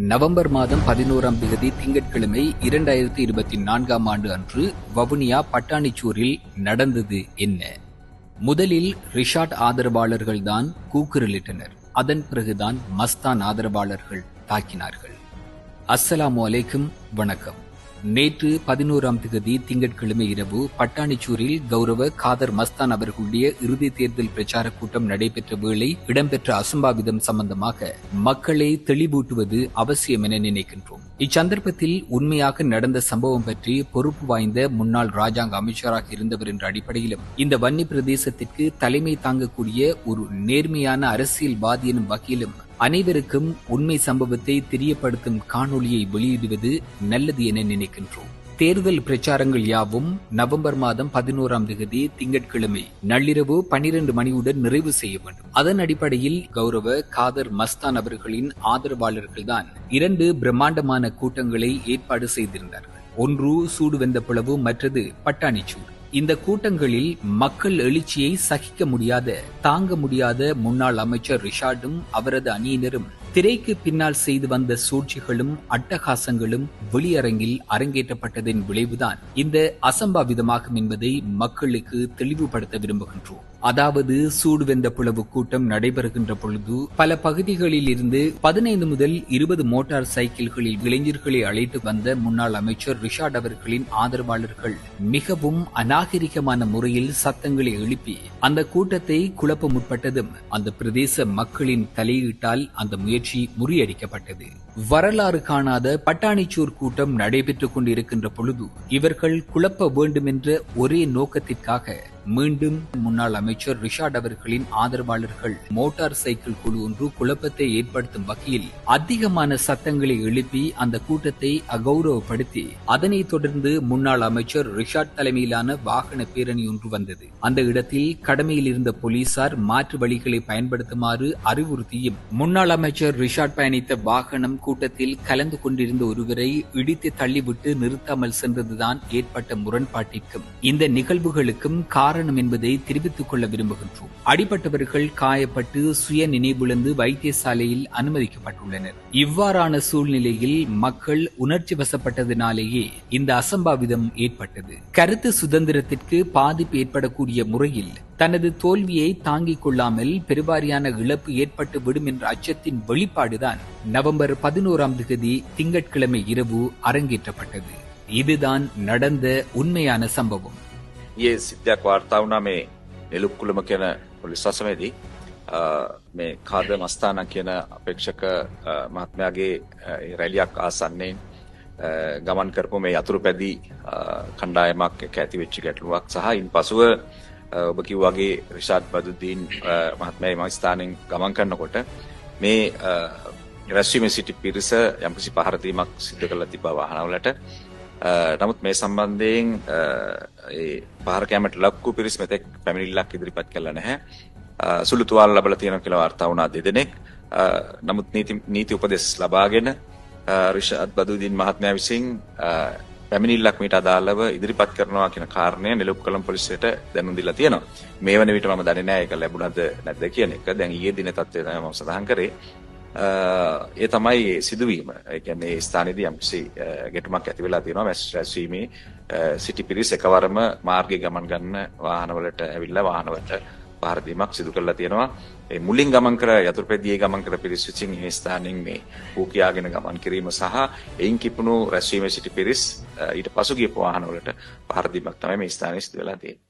November மாதம் பதினோராம் தேதி திங்கட்கிழமை இரண்டாயிரத்தி இருபத்தி நான்காம் ஆண்டு அன்று வவுனியா பட்டாணிச்சூரில் நடந்தது என்ன? முதலில் ரிஷாட் ஆதரவாளர்கள்தான் கூக்குரலிட்டனர். அதன் பிறகுதான் மஸ்தான் ஆதரவாளர்கள் தாக்கினார்கள். அஸ்ஸலாமு அலைக்கும். வணக்கம். நேற்று பதினோராம் தேதி திங்கட்கிழமை இரவு பட்டாணிச்சூரில் கௌரவ காதர் மஸ்தான் அவர்களுடைய இறுதி தேர்தல் பிரச்சார கூட்டம் நடைபெற்ற வேளை இடம்பெற்ற அசம்பாவிதம் சம்பந்தமாக மக்களை தெளிவூட்டுவது அவசியம் என நினைக்கின்றோம். இச்சந்தர்ப்பத்தில் உண்மையாக நடந்த சம்பவம் பற்றி பொறுப்பு வாய்ந்த முன்னாள் ராஜாங்க அமைச்சராக இருந்தவர் என்ற அடிப்படையிலும் இந்த வன்னி பிரதேசத்திற்கு தலைமை தாங்கக்கூடிய ஒரு நேர்மையான அரசியல்வாதி எனும் வகையிலும் அனைவருக்கும் உண்மை சம்பவத்தை தெரியப்படுத்தும் காணொளியை வெளியிடுவது நல்லது என நினைக்கின்றோம். தேர்தல் பிரச்சாரங்கள் யாவும் நவம்பர் மாதம் பதினோராம் தேதி திங்கட்கிழமை நள்ளிரவு பனிரெண்டு மணியுடன் நிறைவு செய்ய வேண்டும். அதன் அடிப்படையில் கௌரவ காதர் மஸ்தான் அவர்களின் ஆதரவாளர்கள்தான் இரண்டு பிரம்மாண்டமான கூட்டங்களை ஏற்பாடு செய்திருந்தார்கள். ஒன்று சூடு வெந்த பிளவு மற்றது பட்டாணிச்சூடு இந்த கூட்டங்களில் மக்கள் எழுச்சியை சகிக்க முடியாத தாங்க முடியாத முன்னாள் அமைச்சர் ரிஷார்டும் அவரது அணியினரும் திரைக்கு பின்னால் செய்து வந்த சூழ்ச்சிகளும் அட்டகாசங்களும் வெளியரங்கில் அரங்கேற்றப்பட்டதன் விளைவுதான் இந்த அசம்பாவிதமாகும் என்பதை மக்களுக்கு தெளிவுபடுத்த விரும்புகின்றோம். அதாவது சூடு வெந்த புலவு கூட்டம் நடைபெறுகின்ற பொழுது பல பகுதிகளில் இருந்து பதினைந்து முதல் இருபது மோட்டார் சைக்கிள்களில் இளைஞர்களை அழைத்து வந்த முன்னாள் அமைச்சர் ரிஷாட் அவர்களின் ஆதரவாளர்கள் மிகவும் அநாகரிகமான முறையில் சத்தங்களை எழுப்பி அந்த கூட்டத்தை குழப்ப முற்பட்டதும் அந்த பிரதேச மக்களின் தலையீட்டால் அந்த முயற்சி முறியடிக்கப்பட்டது. வரலாறு காணாத பட்டாணிச்சூர் கூட்டம் நடைபெற்றுக் கொண்டிருக்கின்ற பொழுது இவர்கள் குழப்ப வேண்டும் என்ற ஒரே நோக்கத்திற்காக மீண்டும் முன்னாள் அமைச்சர் ரிஷாட் அவர்களின் ஆதரவாளர்கள் மோட்டார் சைக்கிள் குழு ஒன்று குழப்பத்தை ஏற்படுத்தும் வகையில் அதிகமான சத்தங்களை எழுப்பி அந்த கூட்டத்தை அகௌரவப்படுத்தி அதனைத் தொடர்ந்து முன்னாள் அமைச்சர் ரிஷாட் தலைமையிலான வாகன பேரணி ஒன்று வந்தது. அந்த இடத்தில் கடமையில் இருந்த போலீசார் மாற்று வழிகளை பயன்படுத்துமாறு அறிவுறுத்தியும் முன்னாள் அமைச்சர் ரிஷாட் பயணித்த வாகனம் கூட்டத்தில் கலந்து கொண்டிருந்த ஒருவரை இடித்து தள்ளிவிட்டு நிறுத்தாமல் சென்றதுதான் ஏற்பட்ட முரண்பாட்டிற்கும் இந்த நிகழ்வுகளுக்கும் காரணம் என்பதை தெரிவித்துக் கொள்ள விரும்புகின்றோம். அடிப்பட்டவர்கள் காயப்பட்டு சுய நினைவிழந்து வைத்தியசாலையில் அனுமதிக்கப்பட்டுள்ளனர். இவ்வாறான சூழ்நிலையில் மக்கள் உணர்ச்சி வசப்பட்டதினாலேயே இந்த அசம்பாவிதம் ஏற்பட்டது. கருத்து சுதந்திரத்திற்கு பாதிப்பு ஏற்படக்கூடிய முறையில் தனது தோல்வியை தாங்கிக் கொள்ளாமல் பெருவாரியான இழப்பு ஏற்பட்டு விடும் என்ற அச்சத்தின் வெளிப்பாடுதான் நவம்பர் பதினோராம் தேதி திங்கட்கிழமை இரவு அரங்கேற்றப்பட்டது. இதுதான் நடந்த உண்மையான சம்பவம். ඊයේ සිද්ධයක් වාර්තා වුණා මේ නෙළුක්කුලම කියන පොලිස් වසමේදී. මේ කාද මස්ථාන කියන අපේක්ෂක අ, මහත්මයාගේ අ, ඒ රැලියක් ආසන්නයෙන් අ, ගමන් කරපු මේ යතුරු පැදි අ, කණ්ඩායමක් එක්ක ඇති වෙච්ච ගැටලුවක් සහ ඉන් පසුව අ, ඔබ කිව්වාගේ රිෂාඩ් බදුද්දීන් අ, මහත්මයා එම ස්ථානෙන් ගමන් කරනකොට මේ අ, රැස්වීමේ සිටි පිරිස යම්කිසි පහරදීමක් සිදු කරලා තිබා වාහනවලට. අ, නමුත් මේ සම්බන්ධයෙන් අ, ඒ පහර කෑමට ලක්කු පිරිස් මෙතෙක් පැමිණිල්ලක් ඉදිරිපත් කළා නැහැ. අ, සුළු තුවාල ලබලා තියෙනවා කියලා වාර්තා වුණා දෙදෙනෙක්. අ, නමුත් නීති නීති උපදෙස් ලබාගෙන අ, රිෂාඩ් බදුදීන් මහත්මයා විසින් අ, පැමිණිල්ලක් මීට අදාළව ඉදිරිපත් කරනවා කියන කාරණය නෙළුප්කලම් පොලිසියට දැනුම් දීලා තියෙනවා. මේ වන විට මම දන්නේ නැහැ ඒක ලැබුණද නැද්ද කියන එක. දැන් ඊයේ දින තත්ත්වය තමයි මම සඳහන් කරේ. අ, ඒ තමයි ඒ සිදුවීම. ඒ කියන්නේ ඒ ස්ථානයේදී යම්කිසි අ, ගැටුමක් ඇති වෙලා තියෙනවා මැස් රැස්වීමේ අ, සිටි පිරිස් එකවරම මාර්ගයේ ගමන් ගන්න වාහනවලට ඇවිල්ලා වාහනවලට පහර දීමක් සිදු කරලා තියෙනවා. ඒ මුලින් ගමන් කර යතුරුපැදියේ ගමන් කර පිරිස් විසින් මේ ස්ථානෙන් මේ හූ කියාගෙන ගමන් කිරීම සහ එයින් කිපුණු රැස්වීමේ සිටි පිරිස් අ, ඊට පසු ගියපු වාහනවලට පහර දීමක් තමයි මේ ස්ථානයේ සිදු වෙලා තියෙන්නේ.